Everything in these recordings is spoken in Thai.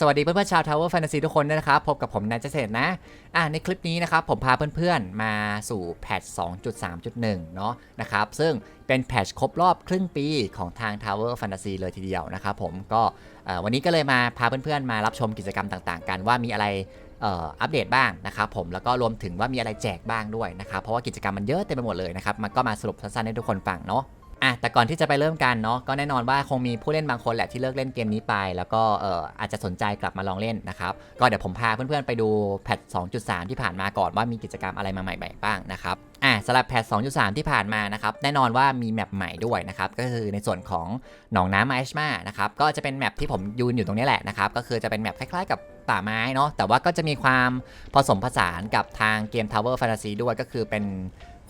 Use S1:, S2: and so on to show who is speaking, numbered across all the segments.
S1: สวัสดีเพื่อนๆชาว Tower Fantasy ทุกคนนะครับ พบกับผมนายเจษตรนะอะในคลิปนี้นะครับ ผมพาเพื่อนๆมาสู่แพทช์2.3.1 เนาะนะครับ ซึ่งเป็นแพทช์ครบรอบครึ่งปีของทาง Tower Fantasy เลยทีเดียวนะครับผมก็วันนี้ก็เลยมาพาเพื่อนๆมารับชมกิจกรรมต่างๆ กันว่ามีอะไรอัปเดตบ้างนะครับผมแล้วก็รวมถึงว่ามีอะไรแจกบ้างด้วยนะครับเพราะว่ากิจกรรมมันเยอะเต็มไปหมดเลยนะครับมันก็มาสรุปสั้นๆให้ทุกคนฟังเนาะ อะแต่ก่อนที่จะไปเริ่มกันเนาะก็แน่นอนว่าคงมีผู้เล่นบางคนแหละที่เลิกเล่นเกมนี้ไป แล้วก็เอ่ออาจจะสนใจกลับมาลองเล่นนะครับก็เดี๋ยวผมพาเพื่อนๆไปดูแพท 2.3 ที่ผ่านมาก่อนว่ามีกิจกรรมอะไรมาใหม่ๆบ้างนะครับอะสำหรับแพท 2.3 ที่ผ่านมานะครับแน่นอนว่ามีแมปใหม่ด้วยนะครับก็คือในส่วนของหนองน้ำไอชมานะครับก็จะเป็นแมปที่ผมยืนอยู่ตรงนี้แหละนะครับก็คือจะเป็นแมปคล้ายๆกับป่าไม้เนาะแต่ว่าก็จะมีความผสมผสานกับทางเกม Tower Fantasy ด้วยก็คือเป็น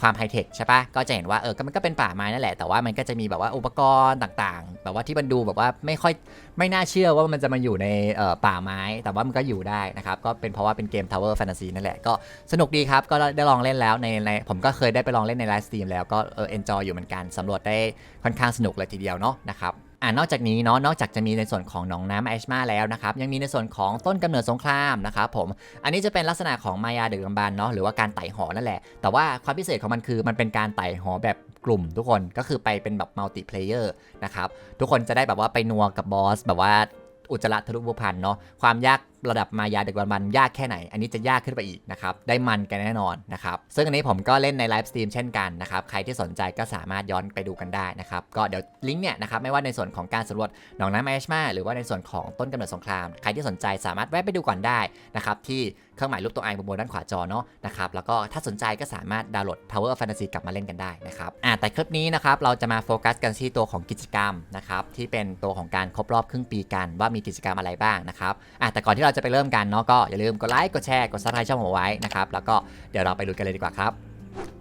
S1: ความไฮเทคใช่ปะก็จะเห็นว่าเออก็มันก็เป็นป่าไม้นั่นแหละแต่ว่ามันก็จะมีแบบว่าอุปกรณ์ต่างๆ แบบว่าที่มันดูแบบว่าไม่ค่อยไม่น่าเชื่อว่ามันจะมาอยู่ในเออป่าไม้ แต่ว่ามันก็อยู่ได้นะครับก็เป็นเพราะว่าเป็นเกม Tower Fantasy นั่นแหละก็สนุกดีครับก็ได้ลองเล่นแล้วในในผมก็เคยได้ไปลองเล่นในไลฟ์สตรีมแล้วก็เออเอนจอยอยู่เหมือนกันสำรวจได้ค่อนข้างสนุกเลยทีเดียวเนาะนะครับ อ่านอกจากนี้เนาะนอกจากจะมีในส่วนของหนองน้ำแอชมาแล้วนะครับยังมีในส่วนของต้นกำเนิดสงครามนะครับผมอันนี้จะเป็นลักษณะของมายาเดือกำบันเนาะหรือว่าการไต่หอนั่นแหละ แต่ว่าความพิเศษของมันคือมันเป็นการไต่หอแบบกลุ่มทุกคนก็คือไปเป็นแบบมัลติเพลเยอร์นะครับทุกคนจะได้แบบว่าไปนัวกับบอสแบบว่าอุจจาระทะลุบุพันเนาะความยาก ระดับมายาเด็กวันมันยากแค่ไหน อันนี้จะยากขึ้นไปอีกนะครับได้มันกันแน่นอนนะครับซึ่งอันนี้ผมก็เล่นในไลฟ์สตรีมเช่นกันนะครับใครที่สนใจก็สามารถย้อนไปดูกันได้นะครับก็เดี๋ยวลิงก์เนี่ยนะครับไม่ว่าในส่วนของการสำรวจหนองน้ำไอชมาหรือว่าในส่วนของต้นกำเนิดสงคราม ใครที่สนใจสามารถแวะไปดูก่อนได้นะครับที่เครื่องหมายรูปตัวไอบนบนด้านขวาจอเนาะนะครับแล้วก็ถ้าสนใจก็สามารถดาวน์โหลด Tower of Fantasy กลับมาเล่นกันได้นะครับอ่าแต่คลิปนี้นะครับเราจะมาโฟกัสกันที่ตัวของกิจกรรมนะครับที่เป็นตัวของการครบรอบครึ่งปีกันว่ามีกิจกรรมอะไรบ้างนะครับอ่าแต่ก่อนที่เราจะไปเริ่มกันเนาะก็อย่าลืมกดไลค์กดแชร์กดซับสไครต์ช่องผมไว้นะครับแล้วก็เดี๋ยวเราไปดูกันเลยดีกว่าครับ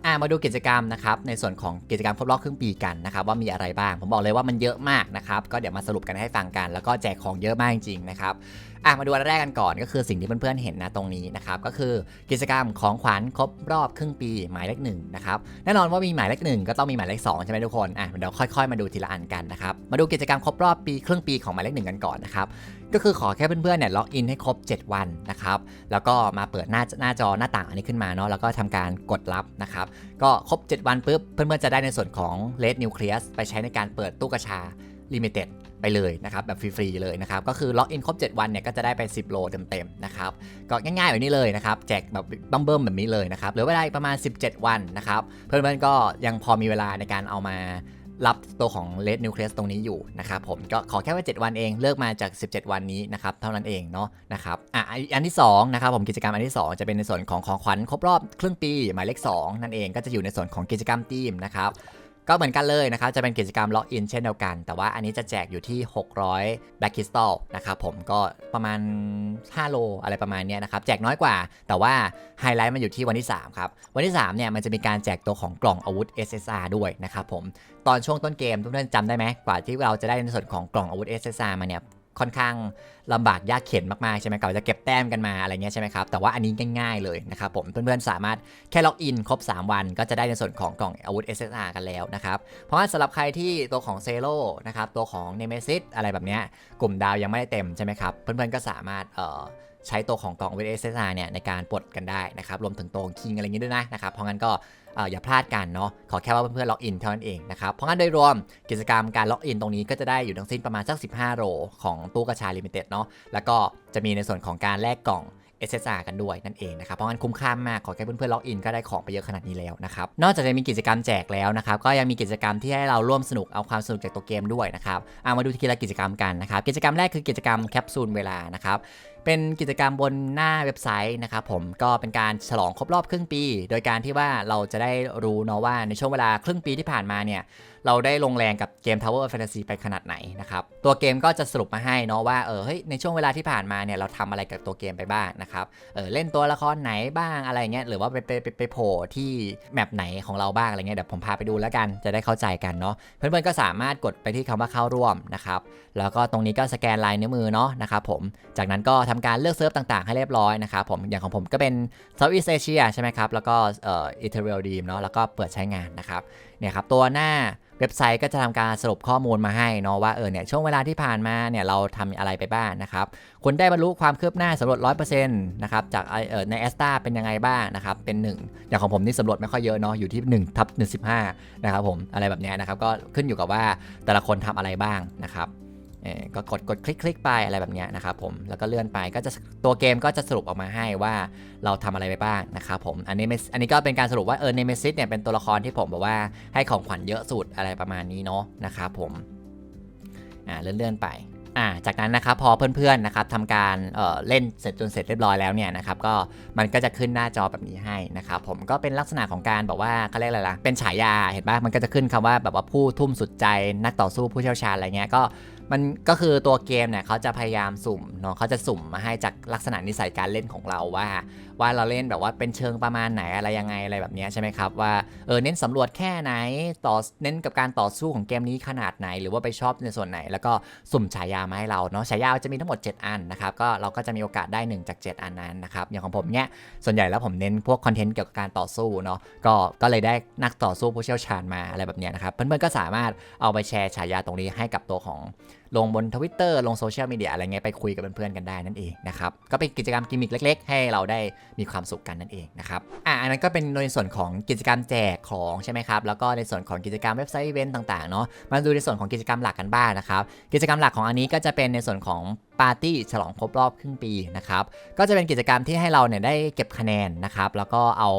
S1: อ่ามาดูกิจกรรมนะครับในส่วนของกิจกรรมครบรอบครึ่งปีกันนะครับว่ามีอะไรบ้าง ผมบอกเลยว่ามันเยอะมากนะครับก็เดี๋ยวมาสรุปกันให้ฟังกัน แล้วก็แจกของเยอะมากจริงๆนะครับ อะมาดูอันแรกกันก่อนก็คือสิ่งที่เพื่อนๆเห็นนะตรงนี้นะครับก็คือกิจกรรมของขวัญครบรอบครึ่งปีหมายเลขหนึ่งนะครับแน่นอนว่ามีหมายเลขหนึ่งก็ต้องมีหมายเลขสองใช่ไหมทุกคนอะเดี๋ยวค่อยๆ มาดูทีละอันกันนะครับมาดูกิจกรรมครบรอบปีครึ่งปีของหมายเลขหนึ่งกันก่อนนะครับก็คือขอแค่เพื่อนๆเนี่ยล็อกอินให้ครบ 7 วันนะครับแล้วก็มาเปิดหน้าหน้าจอหน้าต่างอันนี้ขึ้นมาเนาะแล้วก็ทำการกดรับนะครับก็ครบ 7 วันปุ๊บเพื่อนๆจะได้ในส่วนของ Red Nucleus ไปใช้ในการเปิดตู้กระชา Limited ไปเลยนะครับแบบฟรีๆเลยนะครับก็คือล็อกอินครบ 7 วันเนี่ยก็จะได้ไป 10 โลเต็มๆนะครับก็ง่ายๆแบบนี้เลยนะครับแจกแบบบัมเบิ้มแบบนี้เลยนะครับเหลือเวลาอีกประมาณ 17 วันนะครับเพื่อนๆก็ยังพอมีเวลาในการเอามารับตัวของ Red Nucleus ตรงนี้อยู่นะครับผมก็ขอแค่ว่า 7 วันเองเลิกมาจาก 17 วันนี้นะครับเท่านั้นเองเนาะนะครับอะอันที่2นะครับผมกิจกรรมอันที่ 2 จะเป็นในส่วนของของขวัญครบรอบครึ่งปีหมายเลข2นั่นเองก็จะอยู่ในส่วนของกิจกรรมทีมนะครับ ก็เหมือนกันเลยนะครับ จะเป็นกิจกรรมล็อกอินเช่นเดียวกัน แต่ว่าอันนี้จะแจกอยู่ที่ 600แบ็คคิสตัลนะครับผมก็ประมาณ 5 โลอะไรประมาณนี้นะครับ แจกน้อยกว่า แต่ว่าไฮไลท์มันอยู่ที่วันที่ 3 ครับ วันที่ 3 เนี่ยมันจะมีการแจกตัวของกล่องอาวุธ SSR ด้วยนะครับผม ตอนช่วงต้นเกมทุกท่านจำได้ไหมกว่าที่เราจะได้ในส่วนของกล่องอาวุธ SSR มาเนี่ย ค่อนข้างลำบากยากเข็นมากๆใช่ไหมกว่าจะเก็บแต้มกันมาอะไรเงี้ยใช่ไหมครับแต่ว่าอันนี้ง่ายๆเลยนะครับผมเพื่อนๆสามารถแค่ล็อกอินครบ 3 วันก็จะได้ในส่วนของกล่องอาวุธ SSR กันแล้วนะครับเพราะว่าสำหรับใครที่ตัวของเซโ o นะครับตัวของ Nemesis อะไรแบบเนี้ยกลุ่มดาวยังไม่ได้เต็มใช่ไหมครับเพื่อนๆก็สามารถเอ่อใช้ตัวของกล่องอาวุธ SSR เนี่ยในการปลดกันได้นะครับรวมถึงตัวคิงอะไรอย่างงี้ด้วยนะนะครับเพราะงั้นก็ ออย่าพลาดกันเนาะขอแค่ว่าเพื่อนๆล็อกอินเท่านั้นเองนะครับเพราะงั้นโดยรวมกิจกรรมการล็อกอินตรงนี้ก็จะได้อยู่ทั้งสิ้นประมาณสัก 15 โรของตู้กระชาลิมิเต็ดเนาะแล้วก็จะมีในส่วนของการแลกกล่อง SSR กันด้วยนั่นเองนะครับเพราะงั้นคุ้มค่ามากขอแค่เพื่อนๆล็อกอินก็ได้ของไปเยอะขนาดนี้แล้วนะครับนอกจากจะมีกิจกรรมแจกแล้วนะครับก็ยังมีกิจกรรมที่ให้เราร่วมสนุกเอาความสนุกจากตัวเกมด้วยนะครับเอามาดูทีละกิจกรรมกันนะครับกิจกรรมแรกคือกิจกรรมแคปซูลเวลานะครับเป็นกิจกรรมบนหน้าเว็บไซต์นะครับผมก็เป็นการฉลองครบรอบครึ่งปี โดยการที่ว่าเราจะได้รู้เนาะว่าในช่วงเวลาครึ่งปีที่ผ่านมาเนี่ย เราได้ลงแรงกับเกม Tower of Fantasy ไปขนาดไหนนะครับตัวเกมก็จะสรุปมาให้เนาะว่าเออเฮ้ยในช่วงเวลาที่ผ่านมาเนี่ยเราทำอะไรกับตัวเกมไปบ้างนะครับเออเล่นตัวละครไหนบ้างอะไรเงี้ยหรือว่าไปไปไปไปโผล่ที่แมปไหนของเราบ้างอะไรเงี้ยเดี๋ยวผมพาไปดูแล้วกันจะได้เข้าใจกันเนาะเพื่อนๆก็สามารถกดไปที่คำว่าเข้าร่วมนะครับแล้วก็ตรงนี้ก็สแกนลายนิ้วมือเนาะนะครับผมจากนั้นก็ทำการเลือกเซิร์ฟต่างๆ ให้เรียบร้อยนะครับผมอย่างของผมก็เป็น Southeast Asia ใช่ไหมครับแล้วก็เอ่อ Ethereal Dream เนาะแล้วก็เปิดใช้งานนะครับเนี่ยครับตัวหน้า เว็บไซต์ก็จะทำการสรุปข้อมูลมาให้เนาะว่าเออเนี่ยช่วงเวลาที่ผ่านมาเนี่ยเราทำอะไรไปบ้างนะครับคนได้บรรลุความคืบหน้าสำรวจ100%นะครับจากไอเออในแอสตาเป็นยังไงบ้างนะครับเป็น 1 อย่างของผมนี่สำรวจไม่ค่อยเยอะเนาะอยู่ที่1ทับหนึ่งสิบห้านะครับผมอะไรแบบเนี้ยนะครับก็ขึ้นอยู่กับว่าแต่ละคนทำอะไรบ้างนะครับ ก็กดกดคลิกคลิกไปอะไรแบบนี้นะครับผมแล้วก็เลื่อนไปก็จะตัวเกมก็จะสรุปออกมาให้ว่าเราทำอะไรไปบ้างนะครับผมอันนี้ไม่อันนี้ก็เป็นการสรุปว่าเออเนเมซิสเนี่ยเป็นตัวละครที่ผมบอกว่าให้ของขวัญเยอะสุดอะไรประมาณนี้เนาะนะครับผมอ่าเลื่อนๆไปอ่าจากนั้นนะครับพอเพื่อนๆนะครับทำการเอ่อเล่นเสร็จจนเสร็จเรียบร้อยแล้วเนี่ยนะครับก็มันก็จะขึ้นหน้าจอแบบนี้ให้นะครับผมก็เป็นลักษณะของการบอกว่าเขาเรียกอะไรล่ะเป็นฉายาเห็นปะมันก็จะขึ้นคำว่าแบบว่าผู้ทุ่มสุดใจนักต่อสู้ผู้เชี่ยวชาญอะไรเงี้ยก็ มันก็คือตัวเกมเนี่ยเขาจะพยายามสุ่มเนาะเขาจะสุ่มมาให้จากลักษณะนิสัยการเล่นของเราว่า ว่าเราเล่นแบบว่าเป็นเชิงประมาณไหนอะไรยังไงอะไรแบบนี้ใช่ไหมครับว่าเออเน้นสำรวจแค่ไหนต่อเน้นกับการต่อสู้ของเกมนี้ขนาดไหน หรือว่าไปชอบในส่วนไหน แล้วก็สุ่มฉายามาให้เราเนาะฉายาจะมีทั้งหมด 7 อันนะครับก็เราก็จะมีโอกาสได้ 1 จาก 7 อันนั้นนะครับอย่างของผมเนี้ยส่วนใหญ่แล้วผมเน้นพวกคอนเทนต์เกี่ยวกับการต่อสู้เนาะก็ก็เลยได้นักต่อสู้ผู้เชี่ยวชาญมาอะไรแบบนี้นะครับเพื่อนๆก็สามารถเอาไปแชร์ฉายาตรงนี้ให้กับตัวของ ลงบนทวิตเตอร์ลงโซเชียลมีเดียอะไรเงี้ยไปคุยกับเพื่อนๆกันได้นั่นเองนะครับก็เป็นกิจกรรมกิมมิคเล็ก ๆ ให้เราได้มีความสุขกันนั่นเองนะครับอะอันนั้นก็เป็นในส่วนของกิจกรรมแจกของใช่ไหมครับแล้วก็ในส่วนของกิจกรรมเว็บไซต์อีเวนต์ต่างๆเนาะมาดูในส่วนของกิจกรรมหลักกันบ้างนะครับกิจกรรมหลักของอันนี้ก็จะเป็นในส่วนของ ปาร์ตี้ฉลองครบรอบครึ่งปีนะครับก็จะเป็นกิจกรรมที่ให้เราเนี่ยได้เก็บคะแนนนะครับแล้วก็เอา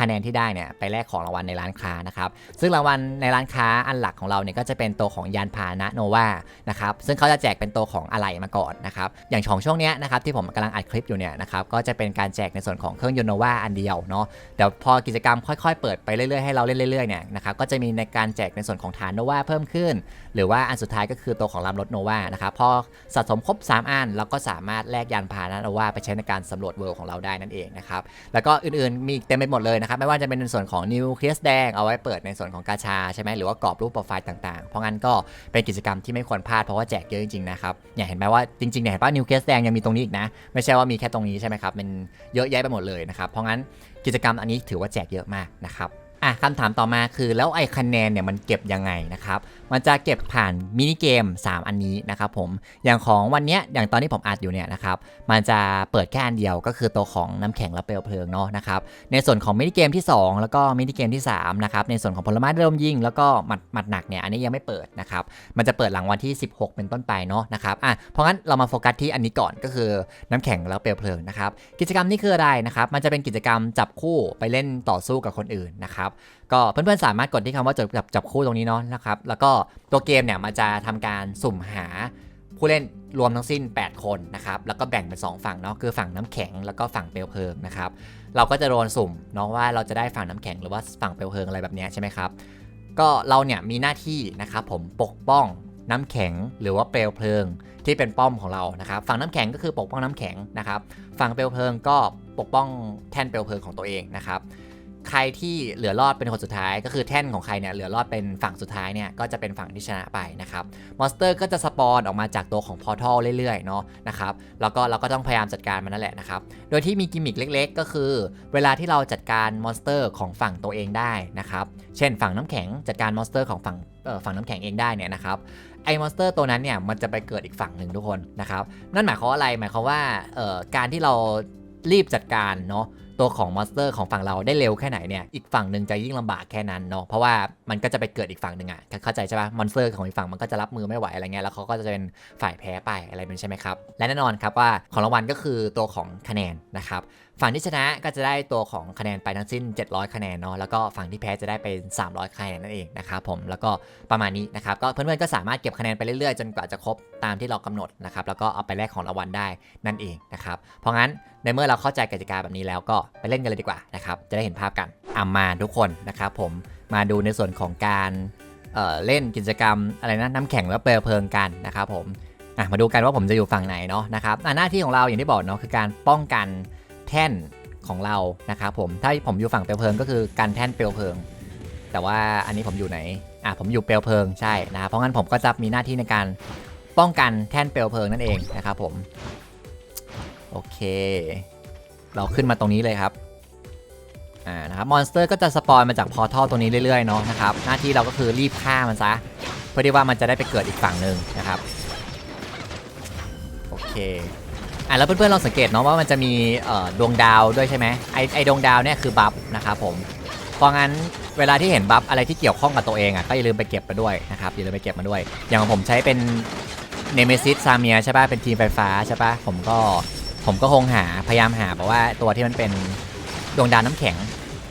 S1: คะแนนที่ได้เนี่ยไปแลกของรางวัลในร้านค้านะครับซึ่งรางวัลในร้านค้าอันหลักของเราเนี่ยก็จะเป็นตัวของยานพาหนะโนวานะครับซึ่งเขาจะแจกเป็นตัวของอะไหล่มาก่อนนะครับอย่างของช่วงเนี้ยนะครับที่ผมกำลังอัดคลิปอยู่เนี่ยนะครับก็จะเป็นการแจกในส่วนของเครื่องยนต์โนวาอันเดียวเนาะเดี๋ยวพอกิจกรรมค่อยๆ เปิดไปเรื่อยๆให้เราเล่นเรื่อยๆเนี่ยนะครับก็จะมีในการแจกในส่วนของฐานโนวาเพิ่มขึ้น หรือว่าอันสุดท้ายก็คือตัวของลำรถโนวานะครับพอสะสมครบ 3อันเราก็สามารถแลกยานพาหนะโนวาไปใช้ในการสำรวจเวิลด์ของเราได้นั่นเองนะครับ แล้วก็อื่นๆมีเต็มไปหมดเลยนะครับ ไม่ว่าจะเป็นในส่วนของนิวเคลียสแดงเอาไว้เปิดในส่วนของกาชาใช่ไหมหรือว่ากรอบรูปโปรไฟล์ต่างๆ เพราะงั้นก็เป็นกิจกรรมที่ไม่ควรพลาดเพราะว่าแจกเยอะจริงๆนะครับเนี่ยเห็นไหมว่าจริงๆเนี่ยเห็นป่ะนิวเคลียสแดงยังมีตรงนี้อีกนะไม่ใช่ว่ามีแค่ตรงนี้ใช่ไหมครับมันเยอะแยะไปหมดเลยนะครับเพราะงั้นกิจกรรมอันนี้ถือว่าแจกเยอะมากนะครับ อะคำถามต่อมาคือแล้วไอ้คะแนนเนี่ยมันเก็บยังไงนะครับ มันจะเก็บผ่านมินิเกม 3 อันนี้นะครับผม อย่างของวันเนี้ยอย่างตอนที่ผมอัดอยู่เนี่ยนะครับ มันจะเปิดแค่อันเดียวก็คือตัวของน้ำแข็งและเปลวเพลิงเนาะนะครับ ในส่วนของมินิเกมที่ 2 แล้วก็มินิเกมที่3นะครับ ในส่วนของผลไม้เริ่มยิง แล้วก็หมัดหมัดหนักเนี่ยอันนี้ยังไม่เปิดนะครับ มันจะเปิดหลังวันที่ 16 เป็นต้นไปเนาะนะครับ อะ เพราะงั้นเรามาโฟกัสที่อันนี้ก่อนก็คือน้ำแข็งแล้วเปลวเพลิงนะครับ กิจกรรมนี้คืออะไรนะครับ มันจะเป็นกิจกรรมจับคู่ไปเล่นต่อสู้กับคนอื่นนะครับก็เพื่อนๆสามารถกดที่คำว่าจับจับจับคู่ตรงนี้เนาะนะครับแล้วก็ตัวเกมเนี่ยมันจะทำการสุ่มหาผู้เล่นรวมทั้งสิ้น 8 คนนะครับแล้วก็แบ่งเป็น 2 ฝั่งเนาะคือฝั่งน้ำแข็งแล้วก็ฝั่งเปลวเพลิงนะครับเราก็จะโดนสุ่มเนาะว่าเราจะได้ฝั่งน้ำแข็งหรือว่าฝั่งเปลวเพลิงอะไรแบบนี้ใช่ไหมครับก็เราเนี่ยมีหน้าที่นะครับผมปกป้องน้ำแข็งหรือว่าเปลวเพลิงที่เป็นป้อมของเรานะครับฝั่งน้ำแข็งก็คือปกป้องน้ำแข็งนะครับฝั่งเปลวเพลิงก็ปกป้องแท่นเปลวเพลิงของตัวเองนะครับ ใครที่เหลือรอดเป็นคนสุดท้าย ก็คือแท่นของใครเนี่ยเหลือรอดเป็นฝั่งสุดท้ายเนี่ยก็จะเป็นฝั่งที่ชนะไปนะครับมอนสเตอร์ก็จะสปอนออกมาจากตัวของพอร์ทัลเรื่อยๆเนาะนะครับแล้วก็เราก็ต้องพยายามจัดการมันนั่นแหละนะครับโดยที่มีกิมมิคเล็ก ๆ ก็คือ เวลาที่เราจัดการมอนสเตอร์ของฝั่งตัวเองได้นะครับเช่นฝั่งน้ำแข็งจัดการมอนสเตอร์ของฝั่งฝั่งน้ำแข็งเองได้เนี่ยนะครับไอ้มอนสเตอร์ตัวนั้นเนี่ยมันจะไปเกิดอีกฝั่งหนึ่งทุกคนนะครับนั่นหมายความว่าอะไรหมายความว่าการที่เรารีบจัดการเนาะ ตัวของมอนสเตอร์ของฝั่งเราได้เร็วแค่ไหนเนี่ยอีกฝั่งหนึ่งจะยิ่งลำบากแค่นั้นเนาะเพราะว่ามันก็จะไปเกิดอีกฝั่งหนึ่งอะ่ะเข้าใจใช่ปะมอนสเตอร์ของอีกฝั่งมันก็จะรับมือไม่ไหวอะไรเงี้ยแล้วเขาก็จะเป็นฝ่ายแพ้ไปอะไรเป็นใช่ไหมครับและแน่นอนครับว่าของรางวัลก็คือตัวของคะแนนนะครับ ฝั่งที่ชนะก็จะได้ตัวของคะแนนไปทั้งสิ้น 700 คะแนนเนาะแล้วก็ฝั่งที่แพ้จะได้เป็น 300 คะแนนนั่นเองนะครับผมแล้วก็ประมาณนี้นะครับก็เพื่อนๆก็สามารถเก็บคะแนนไปเรื่อยๆ จนกว่าจะครบตามที่เรากำหนดนะครับแล้วก็เอาไปแลกของรางวัลได้นั่นเองนะครับเพราะงั้นในเมื่อเราเข้าใจกติกาแบบนี้แล้วก็ไปเล่นกันเลยดีกว่านะครับจะได้เห็นภาพกันอามาทุกคนนะครับผมมาดูในส่วนของการเอ่อเล่นกิจกรรมอะไรนะน้ำแข็งแล้วเปลวเพลิงกันนะครับผมอะมาดูกันว่าผมจะอยู่ฝั่งไหนเนาะนะครับหน้าที่ของเราอย่างที่บอกเนาะคือการป้องกัน แท่นของเรานะครับผมถ้าผมอยู่ฝั่งเปลวเพลิงก็คือการแท่นเปลวเพลิง แต่ว่าอันนี้ผมอยู่ไหนอะผมอยู่เปลวเพลิงใช่นะครับเพราะงั้นผมก็จะมีหน้าที่ในการป้องกันแท่นเปลวเพลิงนั่นเองนะครับผมโอเค เราขึ้นมาตรงนี้เลยครับอ่านะครับมอนสเตอร์ก็จะสปอยมาจากพอทัลตรงนี้เรื่อยๆเนาะนะครับหน้าที่เราก็คือรีบฆ่ามันซะเพื่อที่ว่ามันจะได้ไปเกิดอีกฝั่งหนึ่งนะครับโอเค อะแล้วเพื่อนๆลองสังเกตเนาะว่ามันจะมีดวงดาวด้วยใช่ไหมไอไอดวงดาวเนี่ยคือบัฟนะครับผมเพราะงั้นเวลาที่เห็นบัฟอะไรที่เกี่ยวข้องกับตัวเองอะก็อย่าลืมไปเก็บมาด้วยนะครับอย่าลืมไปเก็บมาด้วย อย่างผมใช้เป็นเนเมซิสซาเมียใช่ป่ะเป็นทีมไฟฟ้าใช่ป่ะผมก็ผมก็คงหาพยายามหาแบบว่าตัวที่มันเป็นดวงดาวน้ำแข็ง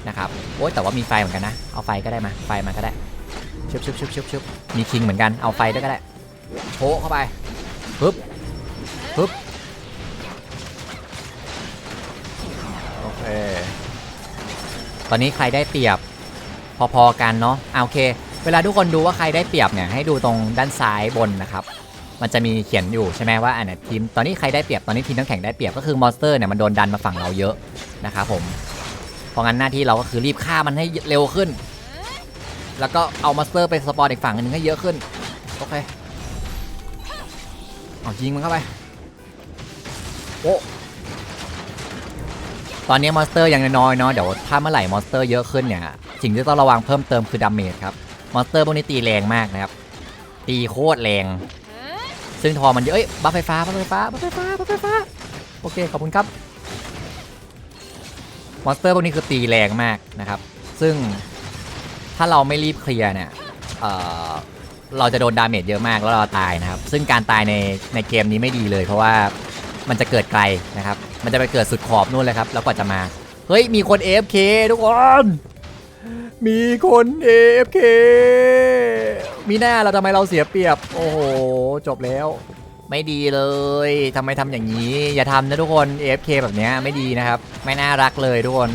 S1: นะครับโอ้ยแต่ว่ามีไฟเหมือนกันนะ เอาไฟก็ได้มาไฟมาก็ได้ชุบชุบชุบชุบชุบมีคิงเหมือนกันเอาไฟด้วยก็ได้โชะเข้าไปปึ๊บปึ๊บ โอเคตอนนี้ใครได้เปรียบ พอๆกันเนาะอ่าโอเค เวลาทุกคนดูว่าใครได้เปรียบเนี่ยให้ดูตรงด้านซ้ายบนนะครับ มันจะมีเขียนอยู่ใช่ไหมว่าอันเนี้ทีมตอนนี้ใครได้เปรียบตอนนี้ทีมน้ำแข็งได้เปรียบก็คือมอนสเตอร์เนี่ยมันโดนดันมาฝั่งเราเยอะนะครับผมเพราะงั้นหน้าที่เราก็คือรีบฆ่ามันให้เร็วขึ้น แล้วก็เอามาสเตอร์ไปสปอนอีกฝั่งหนึงให้เยอะขึ้นโอเคเอายิงมันเข้าไปโอ้ ตอนนี้มอนสเตอร์ยังน้อยเนาะเดี๋ยวถ้าเมื่อไหร่มอนสเตอร์เยอะขึ้นเนี่ยสิ่งที่ต้องระวังเพิ่มเติมคือดาเมจครับมอนสเตอร์พวกนี้ตีแรงมากนะครับ ตีโคตรแรง ซึ่งทอมันเยอะเอ้ยบัฟไฟฟ้าบัฟไฟฟ้าบัฟไฟฟ้าบัฟไฟฟ้าโอเคขอบคุณครับมอนสเตอร์พวกนี้คือตีแรงมากนะครับ ซึ่งถ้าเราไม่รีบเคลียร์เนี่ยเเราจะโดนดาเมจเยอะมากแล้วเราตายนะครับ ซึ่งการตายในในเกมนี้ไม่ดีเลย เพราะว่ามันจะเกิดไกลนะครับ มันจะไปเกิดสุดขอบนู่นเลยครับ แล้วกว่าจะมา เฮ้ย มีคน AFK ทุกคน มีคน AFK มีหน้าเราทำไมเราเสียเปรียบ โอ้โห จบแล้ว ไม่ดีเลยทำไมทำอย่างนี้ อย่าทำนะทุกคน AFK แบบเนี้ยไม่ดีนะครับ ไม่น่ารักเลยทุกคน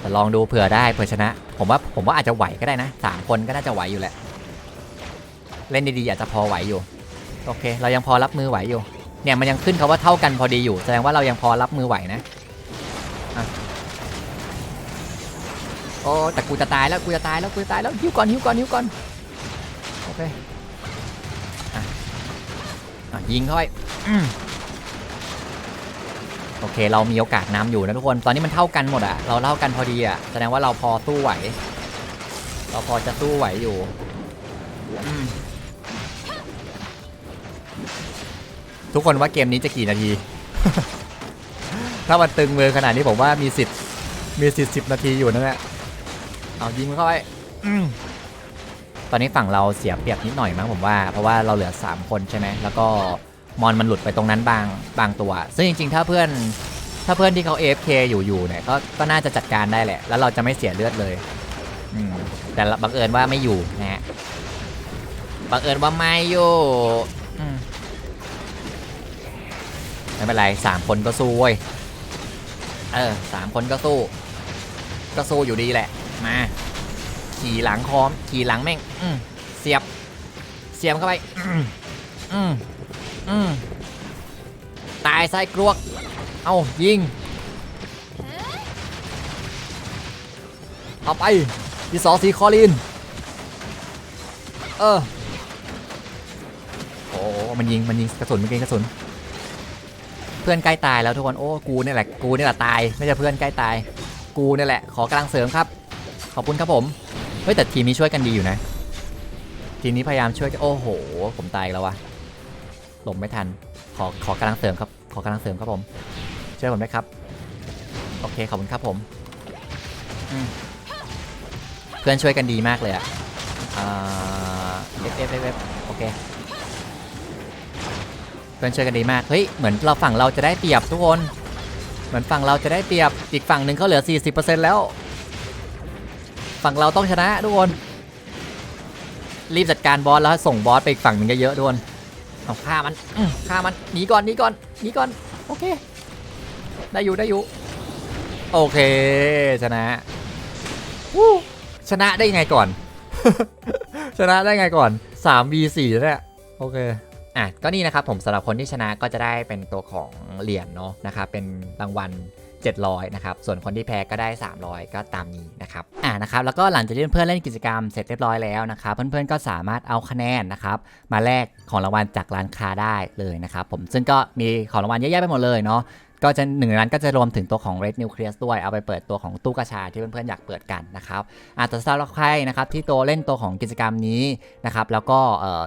S1: แต่ลองดูเผื่อได้เผื่อชนะ ผมว่าผมว่าอาจจะไหวก็ได้นะสามคนก็น่าจะไหวอยู่แหละ เล่นดีๆอาจจะพอไหวอยู่ โอเค เรายังพอรับมือไหวอยู่ เนี่ยมันยังขึ้นคาว่าเท่ากันพอดีอยู่ แสดงว่าเรายังพอรับมือไหวนะอะโอ้แต่กูจะตายแล้วกูจะตายแล้วกูจะตายแล้วหิวก่อนหิวก่อนหิวก่อนโอเคอะอะยิงเข้าไปโอเค เรามีโอกาสน้ำอยู่นะทุกคน ตอนนี้มันเท่ากันหมดอะเราเท่ากันพอดีอะแสดงว่าเราพอสู้ไหว เราพอจะสู้ไหวอยู่ ทุกคนว่าเกมนี้จะกี่นาที ถ้ามันตึงมือขนาดนี้ผมว่ามีสิทธิ์มีสิทธิ์สิบนาทีอยู่นั่นแหละเอายิงเข้าไปตอนนี้ฝั่งเราเสียเปรียบนิดหน่อยมั้งผมว่า เพราะว่าเราเหลือ 3 คนใช่ไหมแล้วก็มอนมันหลุดไปตรงนั้นบางบางตัว ซึ่งจริง ๆ ถ้าเพื่อนถ้าเพื่อนที่เขา AFK อยู่อยู่เนี่ยก็ก็น่าจะจัดการได้แหละ แล้วเราจะไม่เสียเลือดเลยแต่บังเอิญว่าไม่อยู่นะฮะบังเอิญว่าไม่อยู่ ไม่เป็นไรสามคนก็สู้เว้ย เออสามคนก็สู้ ก็สู้อยู่ดีแหละ มา ขี่หลังคอม ขี่หลังแม่ง อืเสียบ เสียบเข้าไป อืมอืมตายไส้กรวก เอายิง เอาไปดีสอสีคอลิน เออ โอ้ มันยิง มันยิงกระสุนมันยิงกระสุน เพื่อนใกล้ตายแล้วทุกคนโอ้กูนี่แหละกูนี่แหละตายไม่ใช่เพื่อนใกล้ตาย กูนี่แหละ ขอกำลังเสริมครับ ขอบคุณครับผมเฮ้ยแต่ทีมนี้ช่วยกันดีอยู่นะ ทีมนี้พยายามช่วยกันโอ้โห ผมตายแล้ววะหลบไม่ทัน ขอขอกำลังเสริมครับ ขอกำลังเสริมครับผมช่วยผมด้วยครับ โอเคขอบคุณครับผมมเพื่อนช่วยกันดีมากเลยอะเอฟเอฟเอฟโอเค เพื่อนช่วยกันดีมาก เฮ้ย เหมือนเราฝั่งเราจะได้เปรียบทุกคน เหมือนฝั่งเราจะได้เปรียบ อีกฝั่งหนึ่งเขาเหลือ 40%แล้ว ฝั่งเราต้องชนะทุกคน รีบจัดการบอสแล้วส่งบอสไปอีกฝั่งหนึ่งเยอะๆทุกคนเอาฆ่ามันอื้อฆ่ามัน หนีก่อน หนีก่อน หนีก่อน โอเค ได้อยู่ ได้อยู่ โอเค ชนะวู้ชนะได้ยังไงก่อน ชนะได้ไงก่อน3 v 4แล้วเนี่ยโอเค อะก็นี่นะครับผมสำหรับคนที่ชนะก็จะได้เป็นตัวของเหรียญเนาะนะครับเป็นรางวัล700นะครับ ส่วนคนที่แพ้ก็ได้ 300 ก็ตามนี้นะครับ อ่า นะครับ แล้วก็หลังจากที่เพื่อนๆเล่นกิจกรรมเสร็จเรียบร้อยแล้วนะครับ เพื่อนๆ ก็สามารถเอาคะแนนนะครับ มาแลกของรางวัลจากร้านค้าได้เลยนะครับผม ซึ่งก็มีของรางวัลเยอะแยะไปหมดเลยเนาะ ก็จะหนึ่งในนั้นก็จะรวมถึงตัวของ Red Nucleus ด้วย เอาไปเปิดตัวของตู้กระชาที่เพื่อนๆ อยากเปิดกันนะครับอาแต่สำหรับใครนะครับที่ตัวเล่นตัวของกิจกรรมนี้นะครับ แล้วก็เอ่อ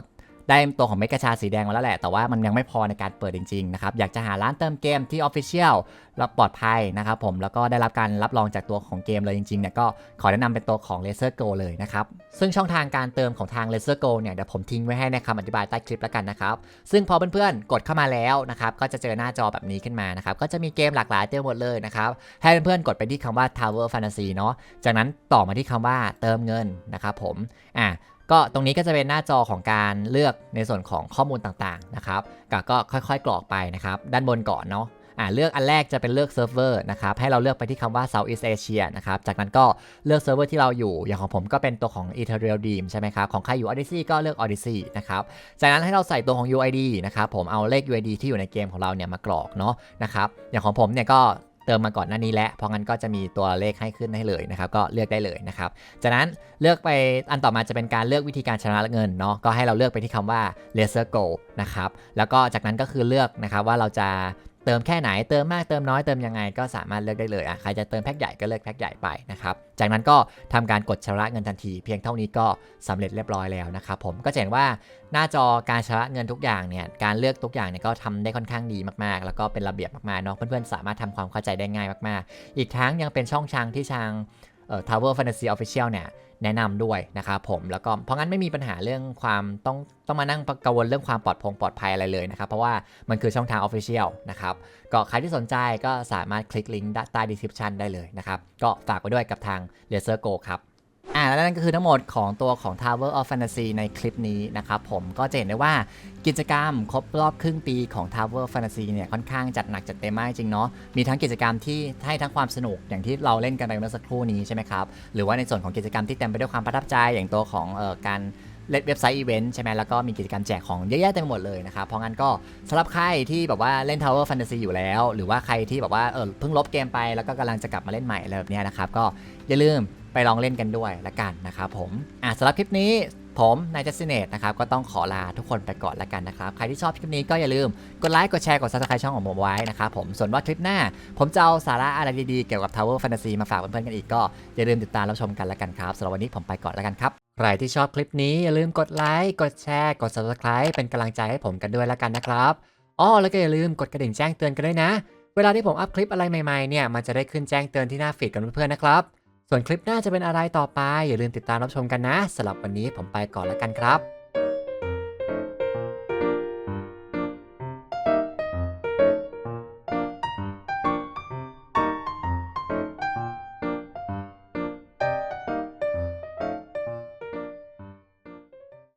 S1: ได้ตัวของเมกาชาสีแดงมาแล้วแหละ แต่ว่ามันยังไม่พอในการเปิดจริงๆนะครับ อยากจะหาร้านเติมเกมที่ Official แล้วปลอดภัยนะครับผม แล้วก็ได้รับการรับรองจากตัวของเกมเลยจริงๆเนี่ยก็ขอแนะนำเป็นตัวของ Laser Go เลยนะครับ ซึ่งช่องทางการเติมของทาง Laser Go เนี่ยเดี๋ยวผมทิ้งไว้ให้ในคำอธิบายใต้คลิปแล้วกันนะครับ ซึ่งพอเพื่อนๆกดเข้ามาแล้วนะครับ ก็จะเจอหน้าจอแบบนี้ขึ้นมานะครับ ก็จะมีเกมหลากหลายเต็มหมดเลยนะครับ ให้เพื่อนๆกดไปที่คำว่า Tower Fantasy เนาะ จากนั้นต่อมาที่คำว่าเติมเงินนะครับผม อะ ก็ตรงนี้ก็จะเป็นหน้าจอของการเลือกในส่วนของข้อมูลต่างๆนะครับก็ก็ค่อยๆกรอกไปนะครับ ด้านบนก่อนเนาะอ่าเลือกอันแรกจะเป็นเลือกเซิร์ฟเวอร์นะครับให้เราเลือกไปที่คำว่า Southeast Asia นะครับจากนั้นก็เลือกเซิร์ฟเวอร์ที่เราอยู่อย่างของผมก็เป็นตัวของ Ethereal Dream ใช่ไหมครับของใครอยู่ Odyssey ก็เลือก Odyssey นะครับจากนั้นให้เราใส่ตัวของ UID นะครับผมเอาเลข UID ที่อยู่ในเกมของเราเนี่ยมากรอกเนาะนะครับอย่างของผมเนี่ยก็ เติมมาก่อนหน้านี้แล้ว เพราะงั้นก็จะมีตัวเลขให้ขึ้นให้เลยนะครับ ก็เลือกได้เลยนะครับ จากนั้นเลือกไปอันต่อมาจะเป็นการเลือกวิธีการชำระเงินเนาะ ก็ให้เราเลือกไปที่คำว่า Laser Go นะครับ แล้วก็จากนั้นก็คือเลือกนะครับว่าเราจะ เติมแค่ไหนเติมมากเติมน้อยเติมยังไงก็สามารถเลือกได้เลยอะใครจะเติมแพ็คใหญ่ก็เลือกแพ็คใหญ่ไปนะครับจากนั้นก็ทำการกดชำระเงินทันที เพียงเท่านี้ก็สำเร็จเรียบร้อยแล้วนะครับผมก็จะเห็นว่าหน้าจอการชำระเงินทุกอย่างเนี่ยการเลือกทุกอย่างเนี่ยก็ทำได้ค่อนข้างดีมากๆ แล้วก็เป็นระเบียบมากๆเนาะเพื่อนๆสามารถทำความเข้าใจได้ง่ายมากๆ อีกทั้งยังเป็นช่องทางที่ทาง Tower Fantasy Official เนี่ยแนะนำด้วยนะครับผมแล้วก็เพราะงั้นไม่มีปัญหาเรื่องความต้องต้องมานั่งกังวลเรื่องความปลอดพงปลอดภัยอะไรเลยนะครับ เพราะว่ามันคือช่องทาง Official นะครับก็ใครที่สนใจก็สามารถคลิกลิงก์ใต้ดีสคริปชันได้เลยนะครับก็ฝากไว้ด้วยกับทาง Laser Go ครับ อ่าแล้วนั่นก็คือทั้งหมดของตัวของ Tower of Fantasy ในคลิปนี้นะครับผมก็จะเห็นได้ว่ากิจกรรมครบรอบครึ่งปีของ Tower of Fantasy เนี่ยค่อนข้างจัดหนักจัดเต็มมากจริงเนาะมีทั้งกิจกรรมที่ให้ทั้งความสนุกอย่างที่เราเล่นกันไปเมื่อสักครู่นี้ใช่ไหมครับหรือว่าในส่วนของกิจกรรมที่เต็มไปด้วยความประทับใจอย่างตัวของเอ่อการเล่นเว็บไซต์อีเวนต์ใช่ไหมแล้วก็มีกิจกรรมแจกของเยอะแยะเต็มไปหมดเลยนะครับ เพราะงั้นก็สำหรับใครที่แบบว่าเล่น Tower Fantasy อยู่แล้ว หรือว่าใครที่แบบว่าเออเพิ่งลบเกมไปแล้วก็กำลังจะกลับมาเล่นใหม่อะไรแบบนี้นะครับ ก็อย่าลืม ไปลองเล่นกันด้วยละกันนะครับผมอะสำหรับคลิปนี้ผมนายจัสติเนตนะครับก็ต้องขอลาทุกคนไปก่อนละกันนะครับ ใครที่ชอบคลิปนี้ก็อย่าลืมกดไลค์กดแชร์กด subscribe ช่องของผมไว้นะครับผมส่วนว่าคลิปหน้า ผมจะเอาสาระอะไรดีๆ เกี่ยวกับ Tower Fantasy มาฝากเพื่อนๆกันอีกก็อย่าลืมติดตามรับชมกันละกันครับสำหรับวันนี้ผมไปก่อนละกันครับใครที่ชอบคลิปนี้อย่าลืมกดไลค์กดแชร์กด subscribe เป็นกำลังใจให้ผมกันด้วยละกันนะครับอ้อแล้วก็อย่าลืมกดกระดิ่งแจ้งเตือนกันด้วยนะ เวลาที่ผมอัพคลิปอะไรใหม่ๆเนี่ยมันจะได้ขึ้นแจ้งเตือนที่หน้าฟีดกันเพื่อนๆนะครับ ส่วนคลิปหน้าจะเป็นอะไรต่อไป อย่าลืมติดตามรับชมกันนะสำหรับวันนี้ผมไปก่อนละกันครับ